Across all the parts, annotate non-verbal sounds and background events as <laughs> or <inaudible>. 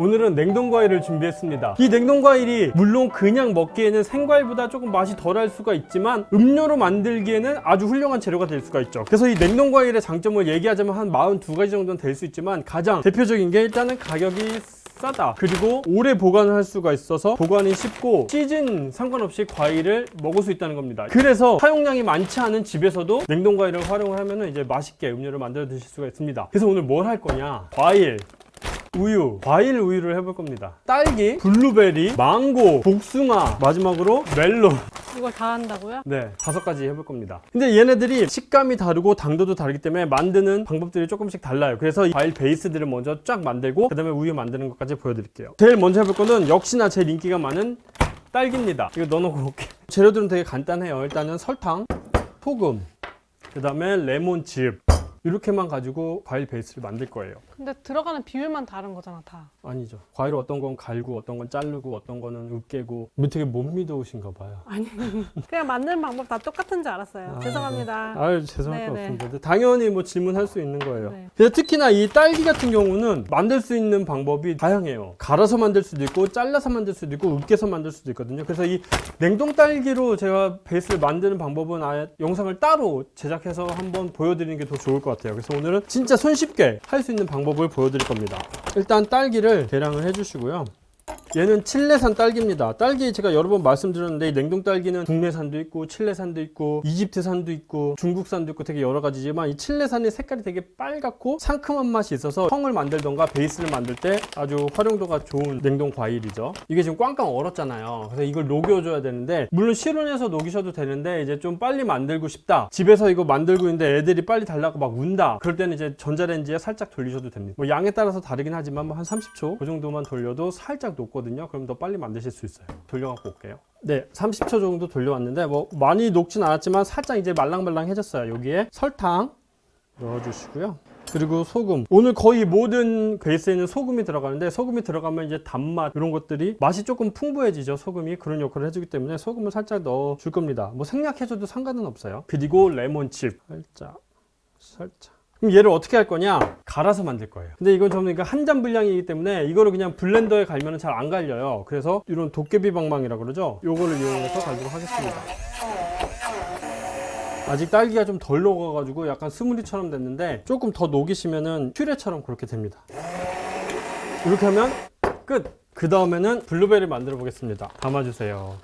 오늘은 냉동 과일을 준비했습니다. 이 냉동 과일이 물론 그냥 먹기에는 생과일보다 조금 맛이 덜할 수가 있지만 음료로 만들기에는 아주 훌륭한 재료가 될 수가 있죠. 그래서 이 냉동 과일의 장점을 얘기하자면 한 42가지 정도는 될 수 있지만 가장 대표적인 게 일단은 가격이 싸다. 그리고 오래 보관을 할 수가 있어서 보관이 쉽고 시즌 상관없이 과일을 먹을 수 있다는 겁니다. 그래서 사용량이 많지 않은 집에서도 냉동 과일을 활용을 하면 이제 맛있게 음료를 만들어 드실 수가 있습니다. 그래서 오늘 뭘 할 거냐? 과일 우유, 과일 우유를 해볼 겁니다. 딸기, 블루베리, 망고, 복숭아, 마지막으로 멜론. 이걸 다 한다고요? 네, 다섯 가지 해볼 겁니다. 근데 얘네들이 식감이 다르고 당도도 다르기 때문에 만드는 방법들이 조금씩 달라요. 그래서 이 과일 베이스들을 먼저 쫙 만들고 그다음에 우유 만드는 것까지 보여드릴게요. 제일 먼저 해볼 거는 역시나 제일 인기가 많은 딸기입니다. 이거 넣어놓고 올게요. 재료들은 되게 간단해요. 일단은 설탕, 소금, 그 다음에 레몬즙. 이렇게만 가지고 과일 베이스를 만들 거예요. 근데 들어가는 비율만 다른 거잖아 다. 아니죠. 과일 어떤 건 갈고 어떤 건 자르고 어떤 거는 으깨고 뭐 되게 못 믿어오신가 봐요. 아니 <laughs> 그냥 만드는 방법 다 똑같은 줄 알았어요. 아, 죄송합니다. 아유 죄송할 거 네네. 없습니다. 근데 당연히 뭐 질문할 수 있는 거예요. 네. 그래서 특히나 이 딸기 같은 경우는 만들 수 있는 방법이 다양해요. 갈아서 만들 수도 있고 잘라서 만들 수도 있고 으깨서 만들 수도 있거든요. 그래서 이 냉동 딸기로 제가 베이스를 만드는 방법은 아예 영상을 따로 제작해서 한번 보여드리는 게 더 좋을 것 같아요. 그래서 오늘은 진짜 손쉽게 할 수 있는 방법을 보여드릴 겁니다. 일단 딸기를 계량을 해주시고요. 얘는 칠레산 딸기입니다. 딸기 제가 여러 번 말씀드렸는데 이 냉동 딸기는 국내산도 있고 칠레산도 있고 이집트산도 있고 중국산도 있고 되게 여러 가지지만 이 칠레산의 색깔이 되게 빨갛고 상큼한 맛이 있어서 청을 만들던가 베이스를 만들 때 아주 활용도가 좋은 냉동 과일이죠. 이게 지금 꽝꽝 얼었잖아요. 그래서 이걸 녹여줘야 되는데 물론 실온에서 녹이셔도 되는데 이제 좀 빨리 만들고 싶다. 집에서 이거 만들고 있는데 애들이 빨리 달라고 막 운다. 그럴 때는 이제 전자레인지에 살짝 돌리셔도 됩니다. 뭐 양에 따라서 다르긴 하지만 뭐 한 30초 그 정도만 돌려도 살짝 녹 거든요. 그럼 더 빨리 만드실 수 있어요. 돌려갖고 올게요. 네, 30초 정도 돌려왔는데 뭐 많이 녹진 않았지만 살짝 이제 말랑말랑해졌어요. 여기에 설탕 넣어주시고요. 그리고 소금. 오늘 거의 모든 베이스에는 소금이 들어가는데 소금이 들어가면 이제 단맛 이런 것들이 맛이 조금 풍부해지죠. 소금이 그런 역할을 해주기 때문에 소금을 살짝 넣어 줄 겁니다. 뭐 생략해줘도 상관은 없어요. 그리고 레몬즙 살짝 살짝. 그럼 얘를 어떻게 할 거냐? 갈아서 만들 거예요. 근데 이건 저는 한잔 분량이기 때문에 이거를 그냥 블렌더에 갈면 잘 안 갈려요. 그래서 이런 도깨비 방망이라고 그러죠? 요거를 이용해서 갈도록 하겠습니다. 아직 딸기가 좀 덜 녹아가지고 약간 스무디처럼 됐는데 조금 더 녹이시면은 퓨레처럼 그렇게 됩니다. 이렇게 하면 끝! 그 다음에는 블루베리 만들어 보겠습니다. 담아주세요.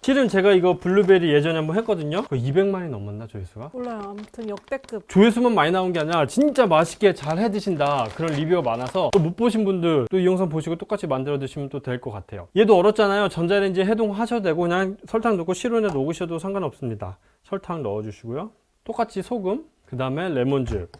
실은 제가 이거 블루베리 예전에 한번 했거든요. 그 200만이 넘었나 조회수가? 몰라요. 아무튼 역대급. 조회수만 많이 나온 게 아니라 진짜 맛있게 잘 해 드신다 그런 리뷰가 많아서 또 못 보신 분들 또 이 영상 보시고 똑같이 만들어 드시면 또 될 것 같아요 얘도 얼었잖아요 전자레인지에 해동하셔도 되고 그냥 설탕 넣고 실온에 녹으셔도 상관없습니다 설탕 넣어주시고요 똑같이 소금 그 다음에 레몬즙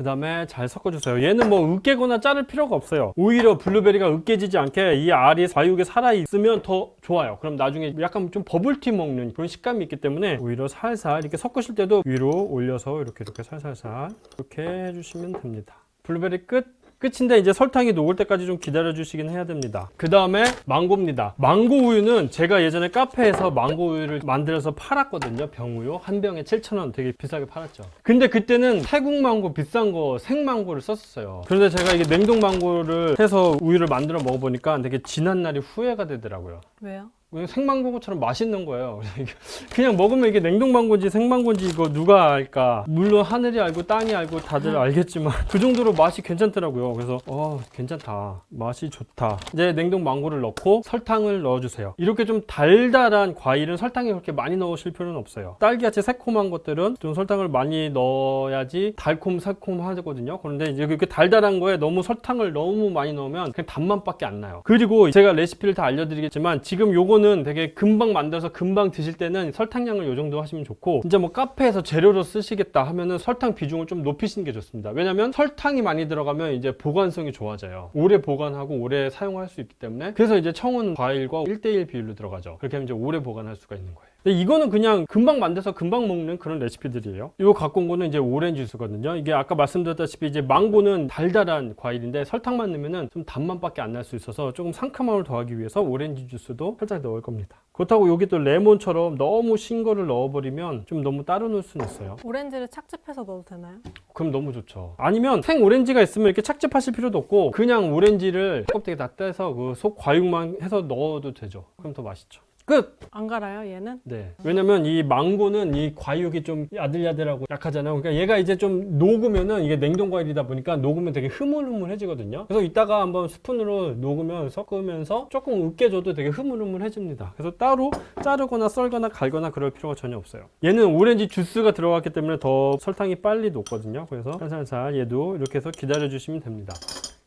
그 다음에 잘 섞어주세요. 얘는 뭐 으깨거나 자를 필요가 없어요. 오히려 블루베리가 으깨지지 않게 이 알이 과육에 살아있으면 더 좋아요. 그럼 나중에 약간 좀 버블티 먹는 그런 식감이 있기 때문에 오히려 살살 이렇게 섞으실 때도 위로 올려서 이렇게 이렇게 살살살 이렇게 해주시면 됩니다. 블루베리 끝! 끝인데 이제 설탕이 녹을 때까지 좀 기다려 주시긴 해야 됩니다. 그 다음에 망고입니다. 망고 우유는 제가 예전에 카페에서 망고 우유를 만들어서 팔았거든요. 병우유 한 병에 7,000원 되게 비싸게 팔았죠. 근데 그때는 태국 망고 비싼 거 생망고를 썼었어요. 그런데 제가 이게 냉동 망고를 해서 우유를 만들어 먹어보니까 되게 지난 날이 후회가 되더라고요. 왜요? 생망고처럼 맛있는 거예요. <laughs> 그냥 먹으면 이게 냉동망고인지 생망고인지 이거 누가 알까? 물론 하늘이 알고 땅이 알고 다들 알겠지만 <laughs> 그 정도로 맛이 괜찮더라고요. 그래서 어 괜찮다. 맛이 좋다. 이제 냉동 망고를 넣고 설탕을 넣어주세요. 이렇게 좀 달달한 과일은 설탕이 그렇게 많이 넣으실 필요는 없어요. 딸기같이 새콤한 것들은 좀 설탕을 많이 넣어야지 달콤 새콤 하거든요. 그런데 이제 이렇게 달달한 거에 너무 설탕을 너무 많이 넣으면 그냥 단맛밖에 안 나요. 그리고 제가 레시피를 다 알려드리겠지만 지금 요 거는 되게 금방 만들어서 금방 드실 때는 설탕량을 요 정도 하시면 좋고 진짜 뭐 카페에서 재료로 쓰시겠다 하면은 설탕 비중을 좀 높이시는 게 좋습니다. 왜냐면 설탕이 많이 들어가면 이제 보관성이 좋아져요. 오래 보관하고 오래 사용할 수 있기 때문에 그래서 이제 청은 과일과 1대1 비율로 들어가죠. 그렇게 하면 이제 오래 보관할 수가 있는 거예요. 근데 이거는 그냥 금방 만들어서 금방 먹는 그런 레시피들이에요. 이거 갖고 온 거는 이제 오렌지 주스거든요. 이게 아까 말씀드렸다시피 이제 망고는 달달한 과일인데 설탕만 넣으면은 좀 단맛밖에 안 날 수 있어서 조금 상큼함을 더하기 위해서 오렌지 주스도 살짝 넣을 겁니다. 그렇다고 여기 또 레몬처럼 너무 신 거를 넣어버리면 좀 너무 따로 넣을 수는 있어요. 오렌지를 착즙해서 넣어도 되나요? 그럼 너무 좋죠. 아니면 생 오렌지가 있으면 이렇게 착즙하실 필요도 없고 그냥 오렌지를 껍데기 다 떼서 그 속 과육만 해서 넣어도 되죠. 그럼 더 맛있죠. 끝! 안 갈아요, 얘는? 네. 왜냐면 이 망고는 이 과육이 좀 야들야들하고 약하잖아요. 그러니까 얘가 이제 좀 녹으면은 이게 냉동 과일이다 보니까 녹으면 되게 흐물흐물해지거든요. 그래서 이따가 한번 스푼으로 녹으면 섞으면서 조금 으깨줘도 되게 흐물흐물해집니다. 그래서 따로 자르거나 썰거나 갈거나 그럴 필요가 전혀 없어요. 얘는 오렌지 주스가 들어갔기 때문에 더 설탕이 빨리 녹거든요. 그래서 살살살 얘도 이렇게 해서 기다려 주시면 됩니다.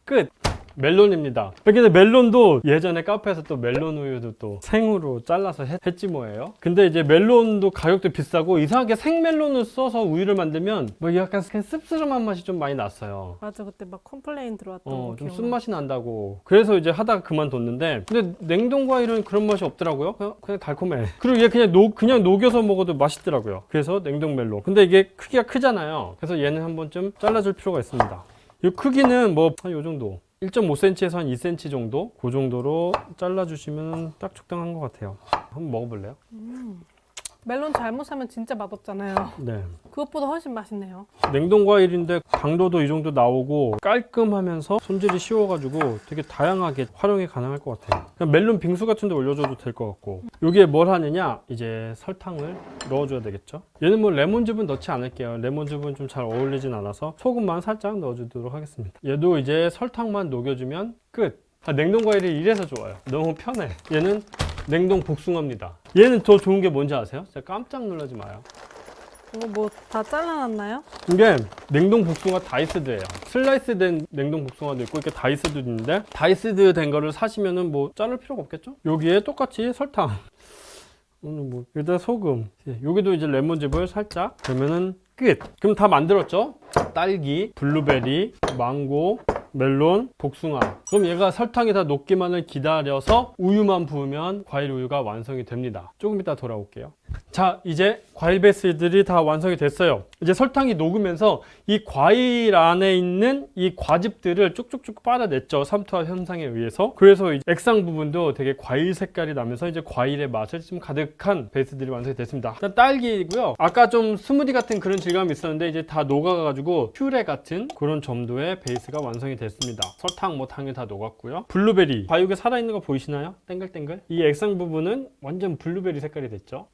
끝! 멜론입니다. 근데 멜론도 예전에 카페에서 또 멜론 우유도 또 생으로 잘라서 했, 했지 뭐예요. 근데 이제 멜론도 가격도 비싸고 이상하게 생멜론을 써서 우유를 만들면 뭐 약간 씁쓸한 맛이 좀 많이 났어요. 맞아, 그때 막 컴플레인 들어왔던 어, 거 좀. 쓴맛이 난다고. 그래서 이제 하다가 그만뒀는데, 근데 냉동 과일은 그런 맛이 없더라고요. 그냥, 그냥 달콤해. <laughs> 그리고 얘 그냥 녹, 그냥 녹여서 먹어도 맛있더라고요. 그래서 냉동 멜론. 근데 이게 크기가 크잖아요. 그래서 얘는 한 번쯤 잘라줄 필요가 있습니다. 이 크기는 뭐, 한 요 정도. 1.5cm에서 한 2cm 정도? 그 정도로 잘라주시면 딱 적당한 것 같아요. 한번 먹어볼래요? 멜론 잘못 사면 진짜 맛없잖아요. 네. 그것보다 훨씬 맛있네요. 냉동 과일인데 당도도 이 정도 나오고 깔끔하면서 손질이 쉬워가지고 되게 다양하게 활용이 가능할 것 같아요. 그냥 멜론 빙수 같은 데 올려줘도 될 것 같고 여기에 뭘 하느냐 이제 설탕을 넣어줘야 되겠죠. 얘는 뭐 레몬즙은 넣지 않을게요. 레몬즙은 좀 잘 어울리진 않아서 소금만 살짝 넣어주도록 하겠습니다. 얘도 이제 설탕만 녹여주면 끝. 아, 냉동 과일이 이래서 좋아요. 너무 편해. 얘는 냉동 복숭아입니다. 얘는 더 좋은 게 뭔지 아세요? 진짜 깜짝 놀라지 마요. 이거 뭐 다 잘라놨나요? 이게 냉동 복숭아 다이스드예요. 슬라이스 된 냉동 복숭아도 있고 이렇게 다이스드 있는데 다이스드 된 거를 사시면은 뭐 자를 필요가 없겠죠? 여기에 똑같이 설탕. 오늘 뭐 일단 소금. 예, 여기도 이제 레몬즙을 살짝 그러면은 끝. 그럼 다 만들었죠? 딸기, 블루베리, 망고, 멜론, 복숭아. 그럼 얘가 설탕이 다 녹기만을 기다려서 우유만 부으면 과일 우유가 완성이 됩니다. 조금 이따 돌아올게요. 자, 이제 과일 베이스들이 다 완성이 됐어요. 이제 설탕이 녹으면서 이 과일 안에 있는 이 과즙들을 쭉쭉쭉 빨아냈죠. 삼투압 현상에 의해서. 그래서 이 액상 부분도 되게 과일 색깔이 나면서 이제 과일의 맛을 좀 가득한 베이스들이 완성이 됐습니다. 일단 딸기이고요. 아까 좀 스무디 같은 그런 질감이 있었는데 이제 다 녹아가지고 퓨레 같은 그런 점도의 베이스가 완성이 됐습니다. 설탕, 뭐 당이 다 녹았고요. 블루베리. 과육에 살아있는 거 보이시나요? 땡글땡글. 이 액상 부분은 완전 블루베리 색깔이 됐죠.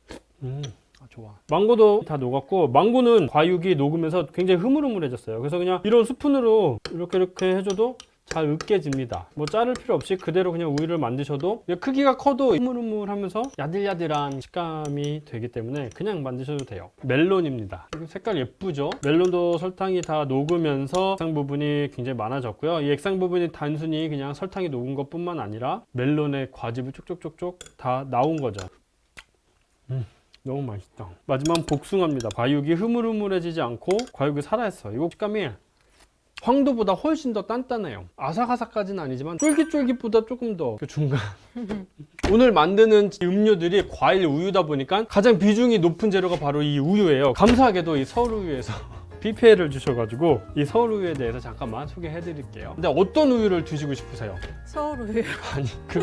음. 아, 좋아. 망고도 다 녹았고 망고는 과육이 녹으면서 굉장히 흐물흐물해졌어요. 그래서 그냥 이런 스푼으로 이렇게 이렇게 해줘도 잘 으깨집니다. 뭐 자를 필요 없이 그대로 그냥 우유를 만드셔도 크기가 커도 흐물흐물하면서 야들야들한 식감이 되기 때문에 그냥 만드셔도 돼요. 멜론입니다. 색깔 예쁘죠? 멜론도 설탕이 다 녹으면서 액상 부분이 굉장히 많아졌고요. 이 액상 부분이 단순히 그냥 설탕이 녹은 것뿐만 아니라 멜론의 과즙이 쪽쪽쪽쪽 다 나온 거죠. 너무 맛있다. 마지막 복숭아입니다. 과육이 흐물흐물해지지 않고 과육이 살아있어. 이거 식감이 황도보다 훨씬 더 단단해요. 아삭아삭까지는 아니지만 쫄깃쫄깃보다 조금 더 그 중간. <laughs> 오늘 만드는 음료들이 과일 우유다 보니까 가장 비중이 높은 재료가 바로 이 우유예요. 감사하게도 이 서울 우유에서 PPL을 주셔가지고 이 서울 우유에 대해서 잠깐만 소개해드릴게요. 근데 어떤 우유를 드시고 싶으세요? 서울 우유. <laughs> 아니 그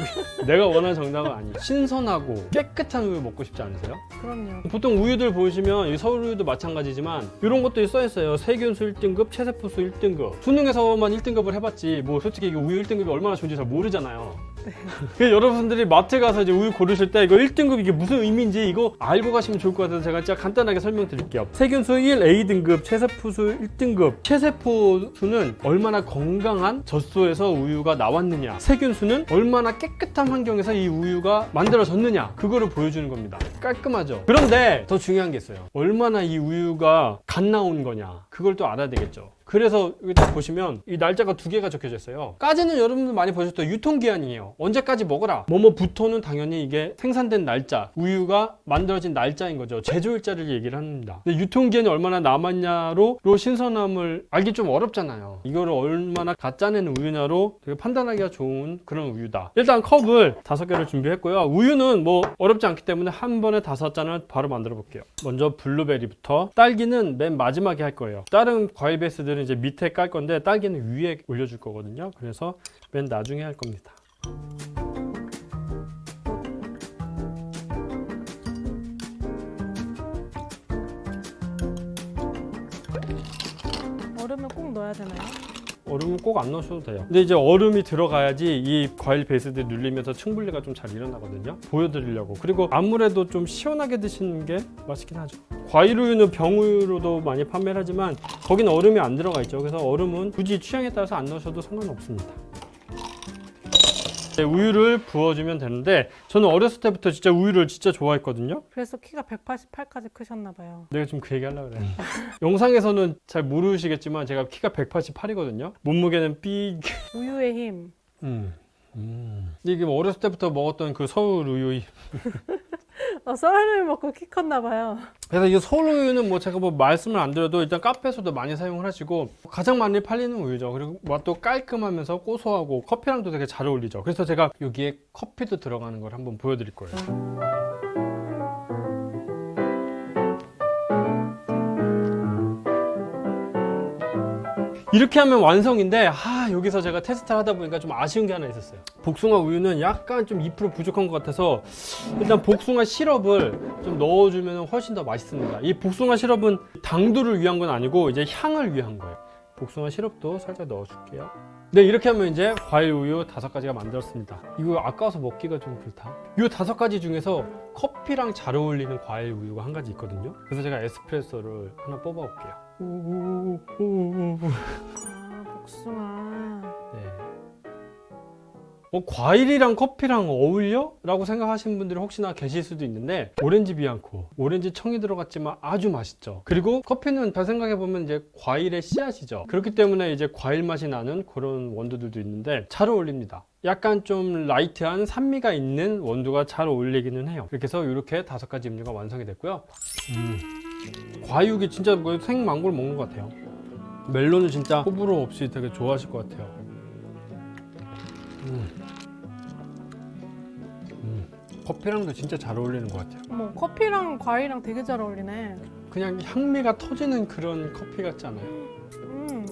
내가 원하는 정답은 아니. 신선하고 깨끗한 우유 먹고 싶지 않으세요? 그럼요. 보통 우유들 보시면 이 서울 우유도 마찬가지지만 이런 것들이 써 있어요. 세균수 1등급, 체세포수 1등급. 수능에서만 1등급을 해봤지 뭐 솔직히 이게 우유 1등급이 얼마나 좋은지 잘 모르잖아요. <laughs> 그래서 여러분들이 마트 가서 이제 우유 고르실 때 이거 1등급 이게 무슨 의미인지 이거 알고 가시면 좋을 것 같아서 제가 진짜 간단하게 설명드릴게요. 세균수 1 A등급, 체세 포수 1등급. 체세포수는 얼마나 건강한 젖소에서 우유가 나왔느냐. 세균수는 얼마나 깨끗한 환경에서 이 우유가 만들어졌느냐. 그거를 보여주는 겁니다. 깔끔하죠. 그런데 더 중요한 게 있어요. 얼마나 이 우유가 갓 나온 거냐. 그걸 또 알아야 되겠죠. 그래서 여기 딱 보시면 이 날짜가 두 개가 적혀져 있어요. 까지는 여러분들 많이 보셨죠? 유통기한이에요. 언제까지 먹어라. 뭐뭐부터는 당연히 이게 생산된 날짜, 우유가 만들어진 날짜인 거죠. 제조일자를 얘기를 합니다. 근데 유통기한이 얼마나 남았냐로 로 신선함을 알기 좀 어렵잖아요. 이거를 얼마나 가짜낸 우유냐로 되게 판단하기가 좋은 그런 우유다. 일단 컵을 다섯 개를 준비했고요. 우유는 뭐 어렵지 않기 때문에 한 번에 다섯 잔을 바로 만들어 볼게요. 먼저 블루베리부터 딸기는 맨 마지막에 할 거예요. 다른 과일 베이스들 은 이제 밑에 깔 건데 딸기는 위에 올려줄 거거든요. 그래서 맨 나중에 할 겁니다. 얼음을 꼭 넣어야 되나요? 얼음은 꼭 안 넣으셔도 돼요. 근데 이제 얼음이 들어가야지 이 과일 베이스들 눌리면서 층분리가 좀 잘 일어나거든요. 보여드리려고. 그리고 아무래도 좀 시원하게 드시는 게 맛있긴 하죠. 과일 우유는 병우유로도 많이 판매를 하지만 거기는 얼음이 안 들어가 있죠. 그래서 얼음은 굳이 취향에 따라서 안 넣으셔도 상관없습니다. 네, 우유를 부어주면 되는데 저는 어렸을 때부터 진짜 우유를 진짜 좋아했거든요. 그래서 키가 188까지 크셨나 봐요. 내가 지금 그 얘기 하려고 그래. <laughs> 영상에서는 잘 모르시겠지만 제가 키가 188이거든요. 몸무게는 삐 우유의 힘. 음. 음. 이게 뭐 어렸을 때부터 먹었던 그 서울 우유. <laughs> 어, 썰을 먹고 키 컸나 봐요. 그래서 이 서울 우유는 뭐 제가 뭐 말씀을 안 드려도 일단 카페에서도 많이 사용을 하시고 가장 많이 팔리는 우유죠. 그리고 맛도 깔끔하면서 고소하고 커피랑도 되게 잘 어울리죠. 그래서 제가 여기에 커피도 들어가는 걸 한번 보여드릴 거예요. 이렇게 하면 완성인데 아 여기서 제가 테스트를 하다 보니까 좀 아쉬운 게 하나 있었어요 복숭아 우유는 약간 좀 2% 부족한 것 같아서 일단 복숭아 시럽을 좀 넣어주면 훨씬 더 맛있습니다. 이 복숭아 시럽은 당도를 위한 건 아니고 이제 향을 위한 거예요. 복숭아 시럽도 살짝 넣어줄게요. 네 이렇게 하면 이제 과일 우유 다섯 가지가 만들었습니다. 이거 아까워서 먹기가 좀 그렇다. 이 다섯 가지 중에서 커피랑 잘 어울리는 과일 우유가 한 가지 있거든요. 그래서 제가 에스프레소를 하나 뽑아 볼게요. 아, 복숭아. 네. 어, 과일이랑 커피랑 어울려? 라고 생각하시는 분들이 혹시나 계실 수도 있는데 오렌지 비앙코, 오렌지 청이 들어갔지만 아주 맛있죠 그리고 커피는 잘 생각해보면 이제 과일의 씨앗이죠 그렇기 때문에 이제 과일 맛이 나는 그런 원두들도 있는데 잘 어울립니다 약간 좀 라이트한 산미가 있는 원두가 잘 어울리기는 해요 이렇게 해서 이렇게 다섯 가지 음료가 완성이 됐고요 음. 과육이 진짜 뭐 생망고를 먹는 것 같아요 멜론은 진짜 호불호 없이 되게 좋아하실 것 같아요. 음. 음. 커피랑도 진짜 잘 어울리는 것 같아요. 어머, 커피랑 과일이랑 되게 잘 어울리네. 그냥 향미가 터지는 그런 커피 같지 않아요? 음.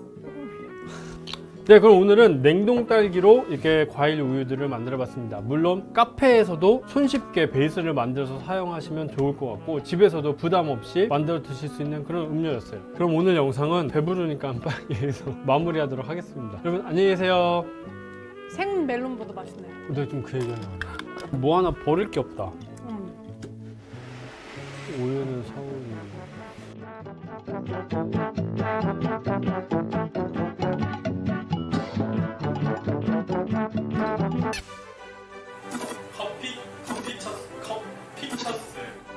네, 그럼 오늘은 냉동 딸기로 이렇게 과일 우유들을 만들어 봤습니다. 물론 카페에서도 손쉽게 베이스를 만들어서 사용하시면 좋을 것 같고 집에서도 부담 없이 만들어 드실 수 있는 그런 음료였어요. 그럼 오늘 영상은 배부르니까 해서 <laughs> 마무리하도록 하겠습니다. 여러분 안녕히 계세요. 생 멜론보다 맛있네. 근데 좀그 얘기가 나 뭐 하나 버릴 게 없다. 응. 오해는 사오니. 커피 커피 쳤 커피 쳤어요.